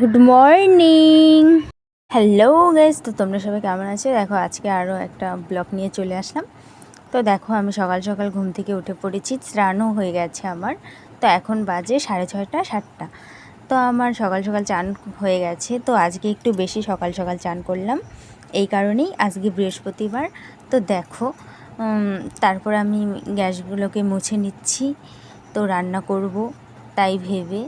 Good morning hello guys তো তোমরা সবাই কেমন আছো? দেখো, আজকে আরও একটা ব্লগ নিয়ে চলে আসলাম। তো দেখো, আমি সকাল সকাল ঘুম থেকে উঠে পড়েছি। স্নানও হয়ে গেছে আমার। তো এখন বাজে সাড়ে ছয়টা, সাতটা। তো আমার সকাল সকাল চান হয়ে গেছে। তো আজকে একটু বেশি সকাল সকাল চান করলাম। এই কারণেই আজকে বৃহস্পতিবার। তো দেখো তারপর আমি গ্যাসগুলোকে মুছে নিচ্ছি। তো রান্না করব, তাই ভেবে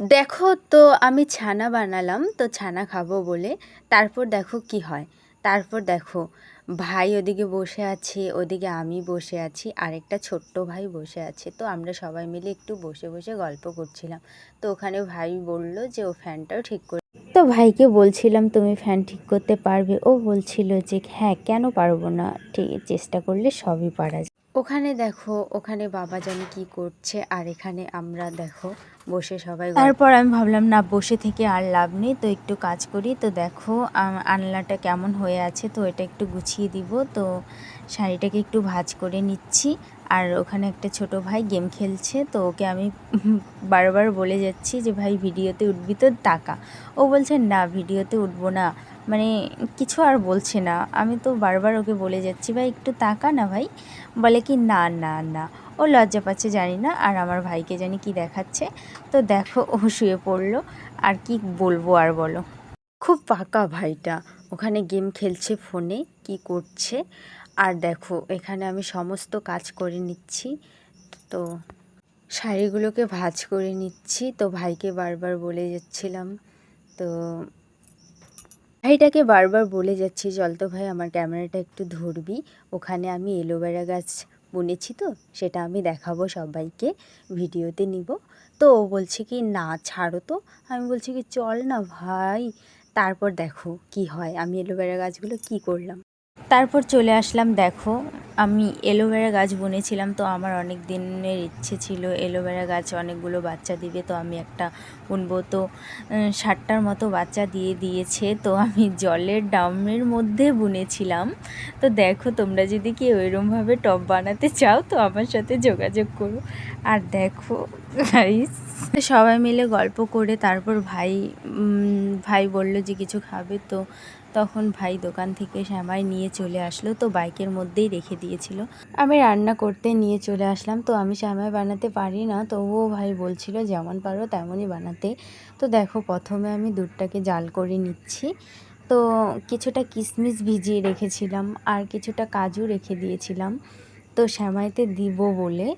দেখো তো আমি ছানা বানালাম, তো ছানা খাব বলে। তারপর দেখো কি হয়। তারপর দেখো, ভাই ওদিকে বসে আছে, ওদিকে আমি বসে আছি, আরেকটা ছোট্ট ভাই বসে আছে। তো আমরা সবাই মিলে একটু বসে বসে গল্প করছিলাম। তো ওখানে ভাই বলল যে ও ফ্যানটাও ঠিক করে, তো ভাইকে বলছিলাম, তুমি ফ্যান ঠিক করতে পারবে? ও বলছিল যে হ্যাঁ কেন পারব না? ঠিক, চেষ্টা করলে সবই পারা যায়। ওখানে দেখো, ওখানে বাবা জানি কি করছে, আর এখানে আমরা দেখো, বসে সবাই তারপর আমি ভাবলাম, না, বসে থেকে আর লাভ নেই, তো একটু কাজ করি। তো দেখো আনলাটা কেমন হয়ে আছে, তো এটা একটু গুছিয়ে দিব। তো শাড়িটাকে একটু ভাজ করে নিচ্ছি, আর ওখানে একটা ছোট ভাই গেম খেলছে, তো ওকে আমি বারবার বলে যাচ্ছি যে, ভাই, ভিডিওতে উঠবি তো টাকা। ও বলছে, না, ভিডিওতে উঠবো না। মানে কিছু আর বলছে না। আমি তো বারবার ওকে বলে যাচ্ছি, ভাই, একটু তাকা না ভাই। বলে কি, না না না। ও লজ্জা পাচ্ছে জানি না, আর আমার ভাইকে জানি কি দেখাচ্ছে। তো দেখো, ও শুয়ে পড়ল, আর কি বলব আর বলো। খুব পাকা ভাইটা। ওখানে গেম খেলছে ফোনে, কি করছে? আর দেখো, এখানে আমি সমস্ত কাজ করে নিচ্ছি। তো শাড়িগুলোকে ভাঁজ করে নিচ্ছি। তো ভাইকে বারবার বলে যাচ্ছিলাম। তো ভাইটাকে বারবার বলে যাচ্ছি, চল তো ভাই, আমার ক্যামেরাটা একটু ধরবি। ওখানে আমি এলোভেরা গাছ বুনেছি তো, সেটা আমি দেখাবো সবাইকে, ভিডিওতে নিব। তো ও বলছে কি, না, ছাড়ো তো। আমি বলছি কি, চল না ভাই। তারপর দেখো কি হয়, আমি এলোভেরা গাছগুলো কি করলাম। তারপর চলে আসলাম, দেখো, আমি এলোভেরা গাছ বুনেছিলাম, তো আমার অনেক দিনের ইচ্ছে ছিল এলোভেরা গাছ অনেকগুলো বাচ্চা দিবে, তো আমি একটা বুনবো। তো ষাটটার মতো বাচ্চা দিয়ে দিয়েছে, তো আমি জলের ড্রামের মধ্যে বুনেছিলাম। তো দেখো, তোমরা যদি কি ওইরমভাবে টব বানাতে চাও, তো আমার সাথে যোগাযোগ করো। আর দেখো গাইস সবাই মিলে গল্প করে তারপর ভাই ভাই বলল যে কিছু খাবে, তো তখন ভাই দোকান থেকে শ্যামাই নিয়ে চলে আসলো তো বাইকের মধ্যেই রেখে দিয়েছিল। আমি রান্না করতে নিয়ে চলে আসলাম, তো আমি শ্যামাই বানাতে পারি না, তবুও ভাই বলছিল যেমন পারো তেমনই বানাতে। তো দেখো প্রথমে আমি দুধটাকে জাল করে নিচ্ছি। তো কিছুটা কিশমিশ ভিজিয়ে রেখেছিলাম আর কিছুটা কাজু রেখে দিয়েছিলাম। তো শ্যামাইতে দিব বলে।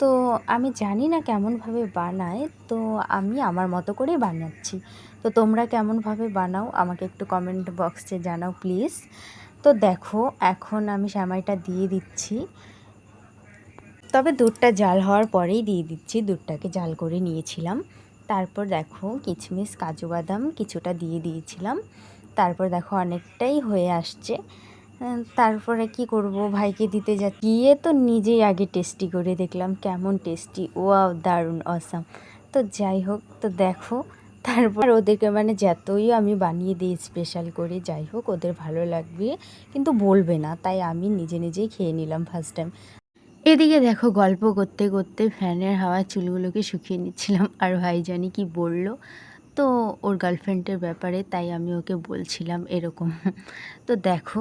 তো আমি জানি না কেমনভাবে বানায়, তো আমি আমার মতো করে বানাচ্ছি। তো তোমরা কেমনভাবে বানাও আমাকে একটু কমেন্ট বক্সে জানাও প্লিজ তো দেখো, এখন আমি শ্যামাইটা দিয়ে দিচ্ছি। তবে দুধটা জাল হওয়ার পরেই দিয়ে দিচ্ছি, দুধটাকে জাল করে নিয়েছিলাম। তারপর দেখো কিশমিশ কাজু বাদাম কিছুটা দিয়ে দিয়েছিলাম। তারপর দেখো, অনেকটাই হয়ে আসছে। তারপরে কি করব? ভাইকে দিতে যা গিয়ে তো নিজেই আগে টেস্টি করে দেখলাম, কেমন টেস্টি। ওয়াও, দারুণ, অসাম। তো যাই হোক, তো দেখো তারপর ওদেরকে মানে যতই আমি বানিয়ে দিই স্পেশাল করে, যাই হোক, ওদের ভালো লাগবে। কিন্তু বলবে না, তাই আমি নিজে নিজেই খেয়ে নিলাম ফার্স্ট টাইম এদিকে দেখো, গল্প করতে করতে ফ্যানের হাওয়া চুলগুলোকে শুকিয়ে নিচ্ছিলাম। আর ভাই জানি কি বলল? তো ওর গার্লফ্রেন্ডের ব্যাপারে, তাই আমি ওকে বলছিলাম এরকম। তো দেখো,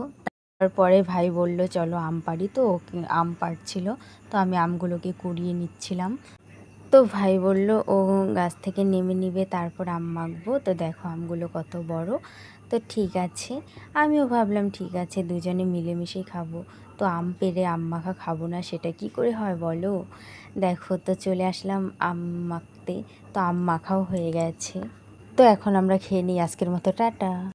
তারপরে ভাই বলল, চলো আম পাড়ি। তো আম পাড়ছিল, তো আমি আমগুলোকে কুড়িয়ে নিচ্ছিলাম। তো ভাই বলল, ও গাছ থেকে নেমে নিবে, তারপর আম মাখবো। তো দেখো আমগুলো কত বড়। তো ঠিক আছে। আমিও ভাবলাম, ঠিক আছে, দুজনে মিলেমিশেই খাব। তো আম পেরে আম মাখা খাব না, সেটা কি করে হয় বলো? দেখো, তো চলে আসলাম আম মাখতে। তো আম মাখাও হয়ে গেছে। তো এখন আমরা খেয়ে নিই। আজকের মতো টাটা।